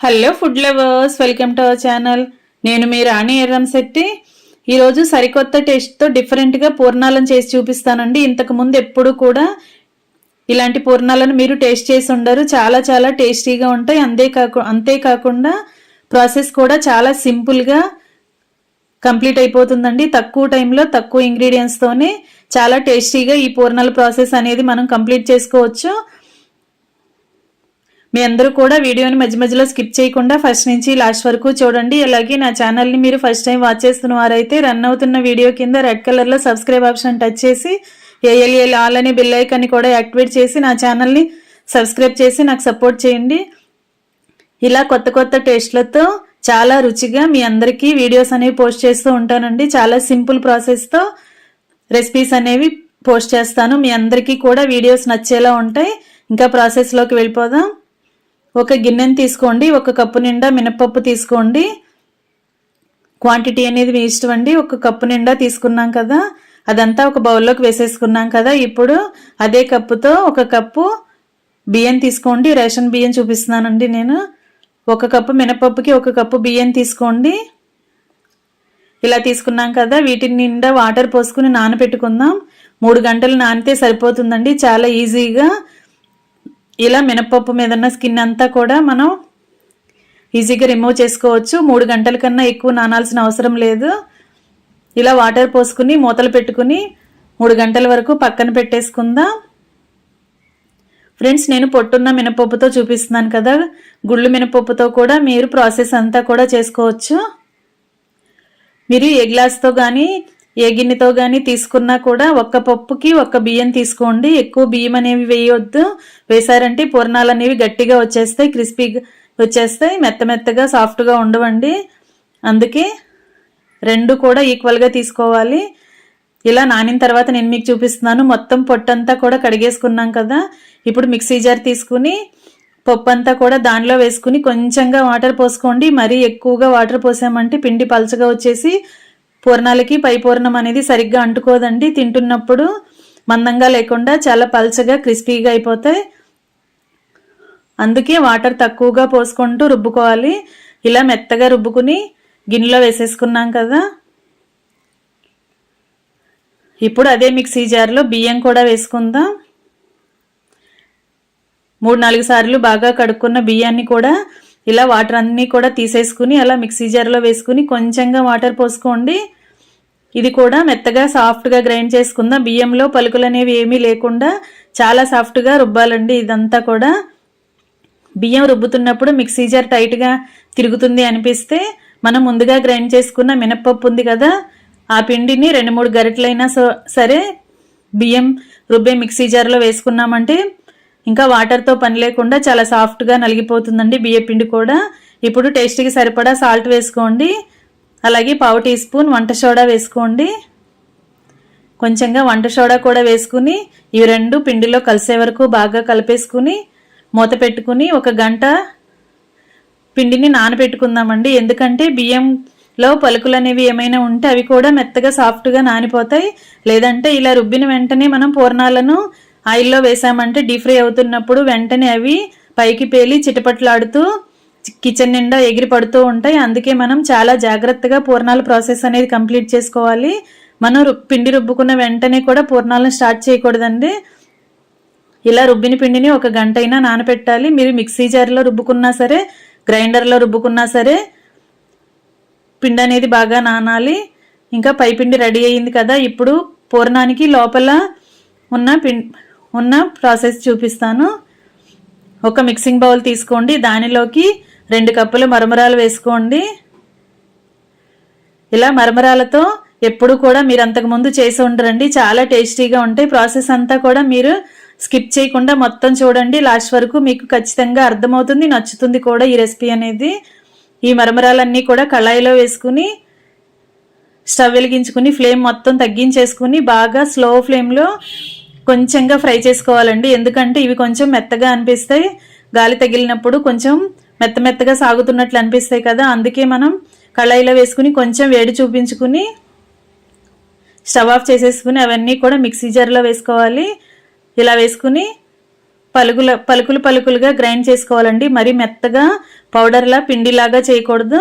Hello food lovers welcome to our channel నేను మీ రాణి ఎర్రం శెట్టి. ఈరోజు సరికొత్త టేస్ట్తో డిఫరెంట్గా పూర్ణాలను చేసి చూపిస్తానండి. ఇంతకు ముందు ఎప్పుడు కూడా ఇలాంటి పూర్ణాలను మీరు టేస్ట్ చేసి ఉండరు. చాలా చాలా టేస్టీగా ఉంటాయి. అంతేకాకు అంతేకాకుండా ప్రాసెస్ కూడా చాలా సింపుల్గా కంప్లీట్ అయిపోతుందండి. తక్కువ టైంలో తక్కువ ఇంగ్రీడియంట్స్తోనే చాలా టేస్టీగా ఈ పూర్ణాల ప్రాసెస్ అనేది మనం కంప్లీట్ చేసుకోవచ్చు. మీ అందరూ కూడా వీడియోని మధ్య మధ్యలో స్కిప్ చేయకుండా ఫస్ట్ నుంచి లాస్ట్ వరకు చూడండి. అలాగే నా ఛానల్ని మీరు ఫస్ట్ టైం వాచ్ చేస్తున్న వారైతే రన్ అవుతున్న వీడియో కింద రెడ్ కలర్లో సబ్స్క్రైబ్ ఆప్షన్ టచ్ చేసి ఏఎల్ఏల్ ఆల్ అనే బిల్ ఐకాన్ని కూడా యాక్టివేట్ చేసి నా ఛానల్ని సబ్స్క్రైబ్ చేసి నాకు సపోర్ట్ చేయండి. ఇలా కొత్త కొత్త టేస్ట్లతో చాలా రుచిగా మీ అందరికీ వీడియోస్ అనేవి పోస్ట్ చేస్తూ ఉంటానండి. చాలా సింపుల్ ప్రాసెస్తో రెసిపీస్ అనేవి పోస్ట్ చేస్తాను. మీ అందరికీ కూడా వీడియోస్ నచ్చేలా ఉంటాయి. ఇంకా ప్రాసెస్లోకి వెళ్ళిపోదాం. ఒక గిన్నెని తీసుకోండి ఒక కప్పు నిండా మినపప్పు తీసుకోండి. క్వాంటిటీ అనేది మీ ఇష్టం అండి. ఒక కప్పు నిండా తీసుకున్నాం కదా అదంతా ఒక బౌల్లోకి వేసేసుకున్నాం కదా ఇప్పుడు అదే కప్పుతో ఒక కప్పు బియ్యం తీసుకోండి. రేషన్ బియ్యం చూపిస్తున్నానండి నేను. ఒక కప్పు మినపప్పుకి ఒక కప్పు బియ్యం తీసుకోండి. ఇలా తీసుకున్నాం కదా వీటి నిండా వాటర్ పోసుకుని నానబెట్టుకుందాం. మూడు గంటలు నానితే సరిపోతుందండి చాలా ఈజీగా. ఇలా మినపప్పు మీద ఉన్న స్కిన్ అంతా కూడా మనం ఈజీగా రిమూవ్ చేసుకోవచ్చు. మూడు గంటల కన్నా ఎక్కువ నానాల్సిన అవసరం లేదు. ఇలా వాటర్ పోసుకుని మూతలు పెట్టుకుని మూడు గంటల వరకు పక్కన పెట్టేసుకుందాం. ఫ్రెండ్స్ నేను పొట్టున్న మినపప్పుతో చూపిస్తున్నాను కదా. గుళ్ళు మినపప్పుతో కూడా మీరు ప్రాసెస్ అంతా కూడా చేసుకోవచ్చు. మీరు ఏ గ్లాస్తో కానీ ఏ గిన్నెతో కానీ తీసుకున్నా కూడా ఒక్క పప్పుకి ఒక్క బియ్యం తీసుకోండి. ఎక్కువ బియ్యం అనేవి వేయొద్దు. వేసారంటే పూర్ణాలు అనేవి గట్టిగా వచ్చేస్తాయి క్రిస్పీగా వచ్చేస్తాయి మెత్త మెత్తగా సాఫ్ట్గా ఉండవండి. అందుకే రెండు కూడా ఈక్వల్గా తీసుకోవాలి. ఇలా నానిన తర్వాత నేను మీకు చూపిస్తున్నాను. మొత్తం పొట్టంతా కూడా కడిగేసుకున్నాం కదా. ఇప్పుడు మిక్సీ జార్ తీసుకుని పప్పు అంతా కూడా దానిలో వేసుకుని కొంచెంగా వాటర్ పోసుకోండి. మరీ ఎక్కువగా వాటర్ పోసామంటే పిండి పలచగా వచ్చేసి పూర్ణాలకి పై పూర్ణం అనేది సరిగ్గా అంటుకోదండి. తింటున్నప్పుడు మందంగా లేకుండా చాలా పల్చగా క్రిస్పీగా అయిపోతాయి. అందుకే వాటర్ తక్కువగా పోసుకుంటూ రుబ్బుకోవాలి. ఇలా మెత్తగా రుబ్బుకుని గిన్నెలో వేసేసుకున్నాం కదా. ఇప్పుడు అదే మిక్సీ జార్లో బియ్యం కూడా వేసుకుందాం. మూడు నాలుగు సార్లు బాగా కడుక్కున్న బియ్యాన్ని కూడా ఇలా వాటర్ అన్నీ కూడా తీసేసుకుని అలా మిక్సీ జార్లో వేసుకుని కొంచెంగా వాటర్ పోసుకోండి. ఇది కూడా మెత్తగా సాఫ్ట్గా గ్రైండ్ చేసుకుందాం. బియ్యంలో పలుకులు అనేవి ఏమీ లేకుండా చాలా సాఫ్ట్గా రుబ్బాలండి. ఇదంతా కూడా బియ్యం రుబ్బుతున్నప్పుడు మిక్సీ జార్ టైట్గా తిరుగుతుంది అనిపిస్తే మనం ముందుగా గ్రైండ్ చేసుకున్న మినప్పప్పు ఉంది కదా ఆ పిండిని రెండు మూడు గరిటలైనా సరే బియ్యం రుబ్బే మిక్సీ జార్లో వేసుకున్నామంటే ఇంకా వాటర్తో పని లేకుండా చాలా సాఫ్ట్గా నలిగిపోతుందండి బియ్య పిండి కూడా. ఇప్పుడు టేస్ట్కి సరిపడా సాల్ట్ వేసుకోండి. అలాగే పావు టీ స్పూన్ వంట సోడా వేసుకోండి. కొంచెంగా వంట సోడా కూడా వేసుకుని ఇవి రెండు పిండిలో కలిసే వరకు బాగా కలిపేసుకుని మూత పెట్టుకుని ఒక గంట పిండిని నానబెట్టుకుందామండి. ఎందుకంటే బియ్యంలో పలుకులు అనేవి ఏమైనా ఉంటే అవి కూడా మెత్తగా సాఫ్ట్గా నానిపోతాయి. లేదంటే ఇలా రుబ్బిన వెంటనే మనం పూర్ణాలను ఆయిల్లో వేసామంటే డీప్ ఫ్రై అవుతున్నప్పుడు వెంటనే అవి పైకి పేలి చిటపట్లాడుతూ కిచెన్ నిండా ఎగిరి పడుతూ ఉంటాయి. అందుకే మనం చాలా జాగ్రత్తగా పూర్ణాల ప్రాసెస్ అనేది కంప్లీట్ చేసుకోవాలి. మనం పిండి రుబ్బుకున్న వెంటనే కూడా పూర్ణాలను స్టార్ట్ చేయకూడదండి. ఇలా రుబ్బిన పిండిని ఒక గంట అయినా నానపెట్టాలి. మీరు మిక్సీ జార్లో రుబ్బుకున్నా సరే గ్రైండర్లో రుబ్బుకున్నా సరే పిండి అనేది బాగా నానాలి. ఇంకా పై పిండి రెడీ అయ్యింది కదా. ఇప్పుడు పూర్ణానికి లోపల ఉన్న పిండి ఉన్న ప్రాసెస్ చూపిస్తాను. ఒక మిక్సింగ్ బౌల్ తీసుకోండి. దానిలోకి రెండు కప్పులు మరమరాలు వేసుకోండి. ఇలా మరమరాలతో ఎప్పుడు కూడా మీరు అంతకుముందు చేసి ఉండరండి. చాలా టేస్టీగా ఉంటాయి. ప్రాసెస్ అంతా కూడా మీరు స్కిప్ చేయకుండా మొత్తం చూడండి. లాస్ట్ వరకు మీకు ఖచ్చితంగా అర్థమవుతుంది నచ్చుతుంది కూడా ఈ రెసిపీ అనేది. ఈ మరమరాలన్నీ కూడా కళాయిలో వేసుకుని స్టవ్ వెలిగించుకుని ఫ్లేమ్ మొత్తం తగ్గించేసుకుని బాగా స్లో ఫ్లేమ్లో కొంచెంగా ఫ్రై చేసుకోవాలండి. ఎందుకంటే ఇవి కొంచెం మెత్తగా అనిపిస్తాయి. గాలి తగిలినప్పుడు కొంచెం మెత్త మెత్తగా సాగుతున్నట్లు అనిపిస్తాయి కదా. అందుకే మనం కళాయిలో వేసుకుని కొంచెం వేడి చూపించుకుని స్టవ్ ఆఫ్ చేసేసుకుని అవన్నీ కూడా మిక్సీ జార్లో వేసుకోవాలి. ఇలా వేసుకుని పలుకుల పలుకులు పలుకులుగా గ్రైండ్ చేసుకోవాలండి. మరి మెత్తగా పౌడర్లా పిండిలాగా చేయకూడదు.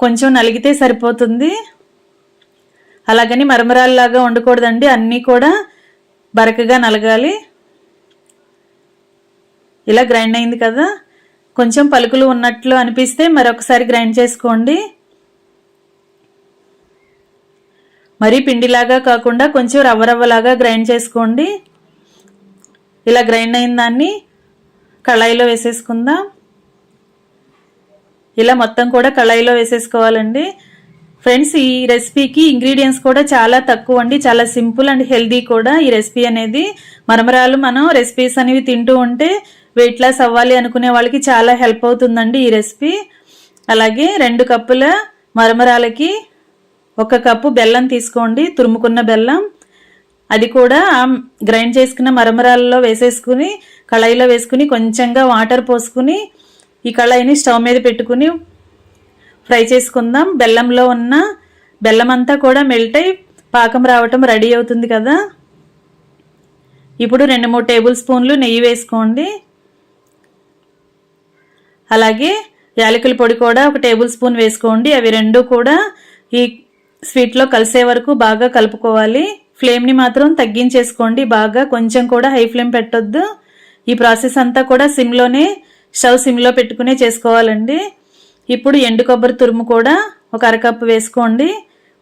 కొంచెం నలిగితే సరిపోతుంది. అలాగని మరమరాల్లాగా ఉండకూడదండి అన్నీ కూడా బరకగా నలగాలి. ఇలా గ్రైండ్ అయింది కదా. కొంచెం పలుకులు ఉన్నట్లు అనిపిస్తే మరొకసారి గ్రైండ్ చేసుకోండి. మరి పిండిలాగా కాకుండా కొంచెం రవ్వ రవ్వలాగా గ్రైండ్ చేసుకోండి. ఇలా గ్రైండ్ అయిన దాన్ని కళాయిలో వేసేసుకుందాం. ఇలా మొత్తం కూడా కళాయిలో వేసేసుకోవాలండి. ఫ్రెండ్స్ ఈ రెసిపీకి ఇంగ్రీడియంట్స్ కూడా చాలా తక్కువ అండి. చాలా సింపుల్ అండ్ హెల్దీ కూడా ఈ రెసిపీ అనేది. మరమరాలు మనం రెసిపీస్ అనేవి తింటూ ఉంటే వెయిట్ లాస్ అవ్వాలి అనుకునే వాళ్ళకి చాలా హెల్ప్ అవుతుందండి ఈ రెసిపీ. అలాగే రెండు కప్పుల మరమరాలకి ఒక కప్పు బెల్లం తీసుకోండి తురుముకున్న బెల్లం. అది కూడా గ్రైండ్ చేసుకున్న మరమరాలలో వేసేసుకుని కళాయిలో వేసుకుని కొంచెంగా వాటర్ పోసుకుని ఈ కళాయిని స్టవ్ మీద పెట్టుకుని ఫ్రై చేసుకుందాం. బెల్లంలో ఉన్న బెల్లం అంతా కూడా మెల్ట్ అయి పాకం రావటం రెడీ అవుతుంది కదా. ఇప్పుడు రెండు మూడు టేబుల్ స్పూన్లు నెయ్యి వేసుకోండి. అలాగే యాలకుల పొడి కూడా ఒక టేబుల్ స్పూన్ వేసుకోండి. అవి రెండు కూడా ఈ స్వీట్లో కలిసే వరకు బాగా కలుపుకోవాలి. ఫ్లేమ్ని మాత్రం తగ్గించేసుకోండి. బాగా కొంచెం కూడా హై ఫ్లేమ్ పెట్టొద్దు. ఈ ప్రాసెస్ అంతా కూడా సిమ్లోనే స్టవ్ సిమ్లో పెట్టుకునే చేసుకోవాలండి. ఇప్పుడు ఎండు కొబ్బరి తురుము కూడా ఒక అరకప్పు వేసుకోండి.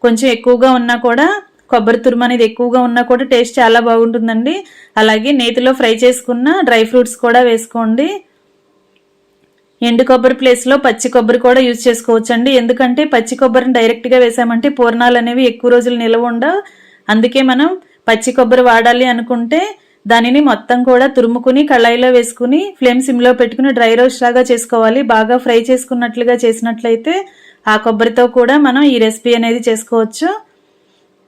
కొంచెం ఎక్కువగా ఉన్నా కూడా కొబ్బరి తురుము అనేది ఎక్కువగా ఉన్నా కూడా టేస్ట్ చాలా బాగుంటుందండి. అలాగే నేతిలో ఫ్రై చేసుకున్న డ్రై ఫ్రూట్స్ కూడా వేసుకోండి. ఎండు కొబ్బరి ప్లేస్లో పచ్చి కొబ్బరి కూడా యూజ్ చేసుకోవచ్చండి. ఎందుకంటే పచ్చి కొబ్బరిని డైరెక్ట్గా వేసామంటే పూర్ణాలు అనేవి ఎక్కువ రోజులు నిల్వ ఉండవు. అందుకే మనం పచ్చి కొబ్బరి వాడాలి అనుకుంటే దానిని మొత్తం కూడా తురుముకుని కళాయిలో వేసుకుని ఫ్లేమ్ సిమ్లో పెట్టుకుని డ్రై రోస్ట్ లాగా చేసుకోవాలి. బాగా ఫ్రై చేసుకున్నట్లుగా చేసినట్లయితే ఆ కొబ్బరితో కూడా మనం ఈ రెసిపీ అనేది చేసుకోవచ్చు.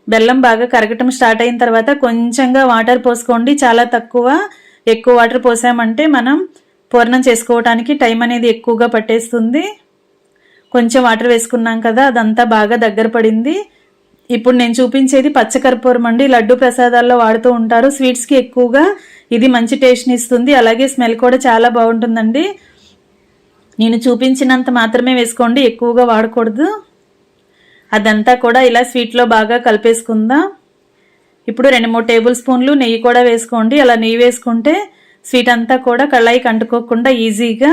బెల్లం బాగా కరగటం స్టార్ట్ అయిన తర్వాత కొంచెంగా వాటర్ పోసుకోండి. చాలా తక్కువ ఎక్కువ వాటర్ పోసామంటే మనం పూర్ణం చేసుకోవటానికి టైం అనేది ఎక్కువగా పట్టేస్తుంది. కొంచెం వాటర్ వేసుకున్నాం కదా అదంతా బాగా దగ్గర పడింది. ఇప్పుడు నేను చూపించేది పచ్చకర్పూరం అండి. లడ్డు ప్రసాదాల్లో వాడుతూ ఉంటారు. స్వీట్స్కి ఎక్కువగా ఇది మంచి టేస్ట్ని ఇస్తుంది. అలాగే స్మెల్ కూడా చాలా బాగుంటుందండి. నేను చూపించినంత మాత్రమే వేసుకోండి. ఎక్కువగా వాడకూడదు. అదంతా కూడా ఇలా స్వీట్లో బాగా కలిపేసుకుందాం. ఇప్పుడు రెండు మూడు టేబుల్ స్పూన్లు నెయ్యి కూడా వేసుకోండి. అలా నెయ్యి వేసుకుంటే స్వీట్ అంతా కూడా కళ్ళాయికి అంటుకోకుండా ఈజీగా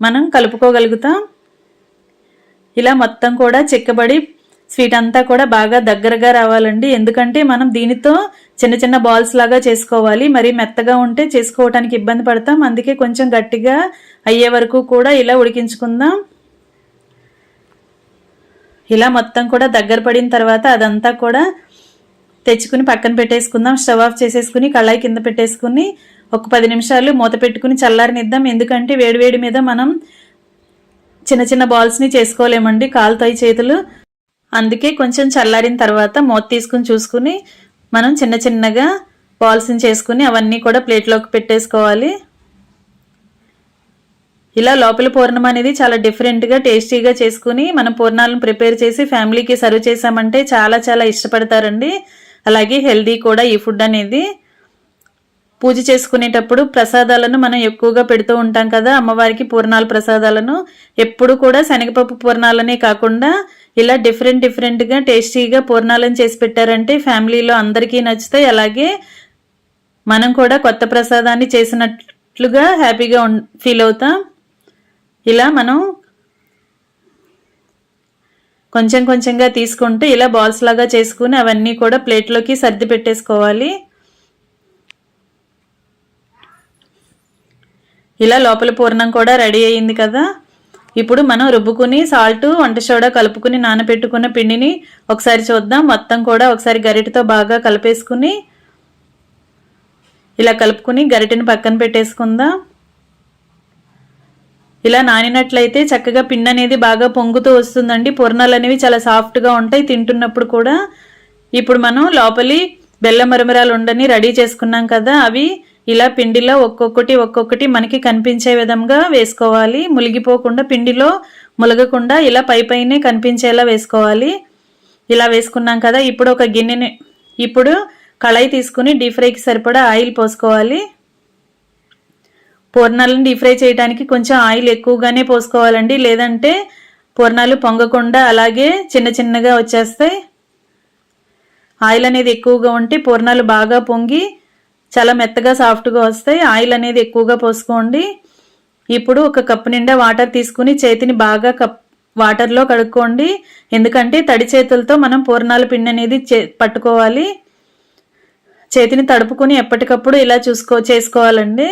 మనం కలుపుకోగలుగుతాం. ఇలా మొత్తం కూడా చిక్కబడి స్వీట్ అంతా కూడా బాగా దగ్గరగా రావాలండి. ఎందుకంటే మనం దీనితో చిన్న చిన్న బాల్స్ లాగా చేసుకోవాలి. మరి మెత్తగా ఉంటే చేసుకోవటానికి ఇబ్బంది పడతాం. అందుకే కొంచెం గట్టిగా అయ్యే వరకు కూడా ఇలా ఉడికించుకుందాం. ఇలా మొత్తం కూడా దగ్గర పడిన తర్వాత అదంతా కూడా తెచ్చుకుని పక్కన పెట్టేసుకుందాం. స్టవ్ ఆఫ్ చేసేసుకుని కళాయి కింద పెట్టేసుకుని ఒక పది నిమిషాలు మూత పెట్టుకుని చల్లారనిద్దాం. ఎందుకంటే వేడివేడి మీద మనం చిన్న చిన్న బాల్స్ని చేసుకోలేమండి. కాలుతాయి చేతులు. అందుకే కొంచెం చల్లారిన తర్వాత మూత తీసుకుని చూసుకుని మనం చిన్న చిన్నగా బాల్స్ని చేసుకుని అవన్నీ కూడా ప్లేట్లోకి పెట్టేసుకోవాలి. ఇలా లోపల పూర్ణం అనేది చాలా డిఫరెంట్గా టేస్టీగా చేసుకుని మనం పూర్ణాలను ప్రిపేర్ చేసి ఫ్యామిలీకి సర్వ్ చేసామంటే చాలా చాలా ఇష్టపడతారండి. అలాగే హెల్దీ కూడా ఈ ఫుడ్ అనేది. పూజ చేసుకునేటప్పుడు ప్రసాదాలను మనం ఎక్కువగా పెడుతూ ఉంటాం కదా అమ్మవారికి పూర్ణాల ప్రసాదాలను. ఎప్పుడు కూడా శనగపప్పు పూర్ణాలనే కాకుండా ఇలా డిఫరెంట్ డిఫరెంట్గా టేస్టీగా పూర్ణాలను చేసి పెట్టారంటే ఫ్యామిలీలో అందరికీ నచ్చుతాయి. అలాగే మనం కూడా కొత్త ప్రసాదాన్ని చేసినట్లుగా హ్యాపీగా ఫీల్ అవుతాం. ఇలా మనం కొంచెం కొంచెంగా తీసుకుంటూ ఇలా బాల్స్ లాగా చేసుకుని అవన్నీ కూడా ప్లేట్లోకి సర్ది పెట్టేసుకోవాలి. ఇలా లోపల పూర్ణం కూడా రెడీ అయ్యింది కదా. ఇప్పుడు మనం రుబ్బుకుని సాల్ట్ వంట సోడా కలుపుకుని నానబెట్టుకున్న పిండిని ఒకసారి చూద్దాం. మొత్తం కూడా ఒకసారి గరిటతో బాగా కలిపేసుకుని ఇలా కలుపుకుని గరిటెని పక్కన పెట్టేసుకుందాం. ఇలా నానినట్లయితే చక్కగా పిండి అనేది బాగా పొంగుతూ వస్తుందండి. పూర్ణాలు అనేవి చాలా సాఫ్ట్గా ఉంటాయి తింటున్నప్పుడు కూడా. ఇప్పుడు మనం లోపలి బెల్లం మరమరాలు ఉండని రెడీ చేసుకున్నాం కదా అవి ఇలా పిండిలో ఒక్కొక్కటి ఒక్కొక్కటి మనకి కనిపించే విధంగా వేసుకోవాలి. ములిగిపోకుండా పిండిలో ములగకుండా ఇలా పై పైనే కనిపించేలా వేసుకోవాలి. ఇలా వేసుకున్నాం కదా ఇప్పుడు ఒక గిన్నెని ఇప్పుడు కళాయి తీసుకుని డీప్ ఫ్రైకి సరిపడా ఆయిల్ పోసుకోవాలి. పూర్ణాలను డీప్ ఫ్రై చేయడానికి కొంచెం ఆయిల్ ఎక్కువగానే పోసుకోవాలండి. లేదంటే పూర్ణాలు పొంగకుండా అలాగే చిన్న చిన్నగా వచ్చేస్తాయి. ఆయిల్ అనేది ఎక్కువగా ఉంటే పూర్ణాలు బాగా పొంగి చాలా మెత్తగా సాఫ్ట్గా వస్తాయి. ఆయిల్ అనేది ఎక్కువగా పోసుకోండి. ఇప్పుడు ఒక కప్పు నిండా వాటర్ తీసుకుని చేతిని బాగా కప్ వాటర్లో కడుక్కోండి. ఎందుకంటే తడి చేతులతో మనం పూర్ణాల పిండి అనేది చే పట్టుకోవాలి. చేతిని తడుపుకొని ఎప్పటికప్పుడు ఇలా చూసుకో చేసుకోవాలండి.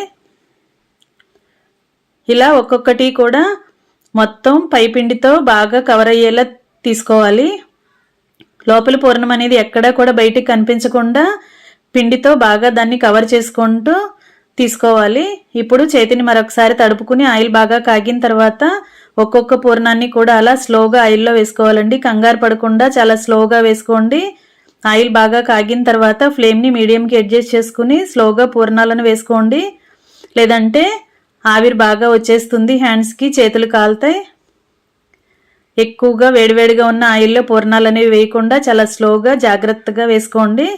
ఇలా ఒక్కొక్కటి కూడా మొత్తం పైపిండితో బాగా కవర్ అయ్యేలా తీసుకోవాలి. లోపల పూర్ణం అనేది ఎక్కడా కూడా బయటికి కనిపించకుండా పిండితో బాగా దాన్ని కవర్ చేసుకుంటూ తీసుకోవాలి. ఇప్పుడు చేతిని మరొకసారి తడుపుకుని ఆయిల్ బాగా కాగిన తర్వాత ఒక్కొక్క పూర్ణాన్ని కూడా అలా స్లోగా ఆయిల్లో వేసుకోవాలండి. కంగారు పడకుండా చాలా స్లోగా వేసుకోండి. ఆయిల్ బాగా కాగిన తర్వాత ఫ్లేమ్ని మీడియంకి అడ్జస్ట్ చేసుకుని స్లోగా పూర్ణాలను వేసుకోండి. లేదంటే ఆవిరి బాగా వచ్చేస్తుంది హ్యాండ్స్కి చేతులు కాలుతాయి. ఎక్కువగా వేడివేడిగా ఉన్న ఆయిల్లో పూర్ణాలు అనేవి వేయకుండా చాలా స్లోగా జాగ్రత్తగా వేసుకోండి.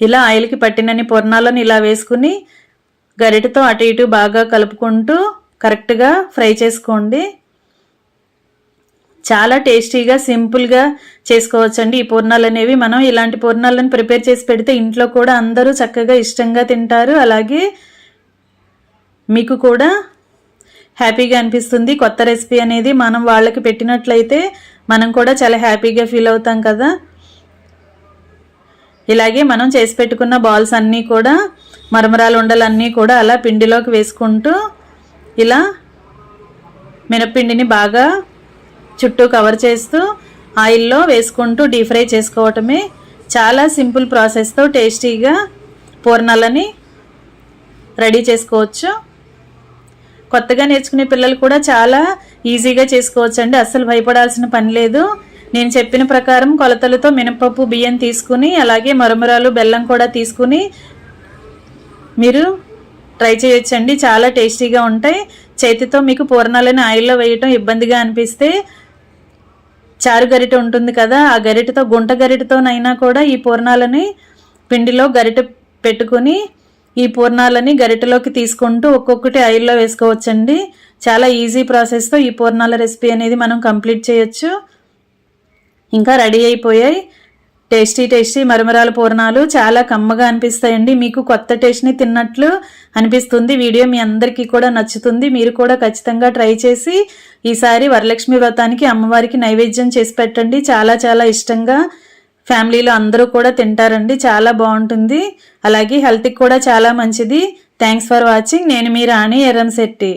ఇలా ఆయిల్కి పట్టినన్ని పూర్ణాలను ఇలా వేసుకుని గరిటతో అటు ఇటు బాగా కలుపుకుంటూ కరెక్ట్గా ఫ్రై చేసుకోండి. చాలా టేస్టీగా సింపుల్గా చేసుకోవచ్చండి. ఈ పూర్ణాలు అనేవి మనం ఇలాంటి పూర్ణాలను ప్రిపేర్ చేసి పెడితే ఇంట్లో కూడా అందరూ చక్కగా ఇష్టంగా తింటారు. అలాగే మీకు కూడా హ్యాపీగా అనిపిస్తుంది. కొత్త రెసిపీ అనేది మనం వాళ్ళకి పెట్టినట్లయితే మనం కూడా చాలా హ్యాపీగా ఫీల్ అవుతాం కదా. ఇలాగే మనం చేసి పెట్టుకున్న బాల్స్ అన్నీ కూడా మరమరాలు ఉండలన్నీ కూడా అలా పిండిలోకి వేసుకుంటూ ఇలా మినప్పిండిని బాగా చుట్టూ కవర్ చేస్తూ ఆయిల్లో వేసుకుంటూ డీప్ ఫ్రై చేసుకోవటమే చాలా సింపుల్ ప్రాసెస్తో టేస్టీగా పూర్ణాలని రెడీ చేసుకోవచ్చు. కొత్తగా నేర్చుకునే పిల్లలు కూడా చాలా ఈజీగా చేసుకోవచ్చు అండి అస్సలు భయపడాల్సిన పని లేదు. నేను చెప్పిన ప్రకారం కొలతలతో మినపప్పు బియ్యం తీసుకుని అలాగే మరమరాలు బెల్లం కూడా తీసుకుని మీరు ట్రై చేయొచ్చండి. చాలా టేస్టీగా ఉంటాయి. చేతితో మీకు పూర్ణాలను ఆయిల్లో వేయటం ఇబ్బందిగా అనిపిస్తే చారు గరిట ఉంటుంది కదా ఆ గరిటతో గుంట గరిటతోనైనా కూడా ఈ పూర్ణాలని పిండిలో గరిట పెట్టుకుని ఈ పూర్ణాలని గరిటలోకి తీసుకుంటూ ఒక్కొక్కటి ఆయిల్లో వేసుకోవచ్చండి. చాలా ఈజీ ప్రాసెస్తో ఈ పూర్ణాల రెసిపీ అనేది మనం కంప్లీట్ చేయొచ్చు. ఇంకా రెడీ అయిపోయాయి. టేస్టీ టేస్టీ మరమరాల పూర్ణాలు. చాలా కమ్మగా అనిపిస్తాయండి. మీకు కొత్త టేస్ట్ని తిన్నట్లు అనిపిస్తుంది. వీడియో మీ అందరికీ కూడా నచ్చుతుంది. మీరు కూడా ఖచ్చితంగా ట్రై చేసి ఈసారి వరలక్ష్మి వ్రతానికి అమ్మవారికి నైవేద్యం చేసి పెట్టండి. చాలా చాలా ఇష్టంగా ఫ్యామిలీలో అందరూ కూడా తింటారండి. చాలా బాగుంటుంది. అలాగే హెల్త్కి కూడా చాలా మంచిది. Thanks for watching. నేను మీ రాణి ఎర్రంశెట్టి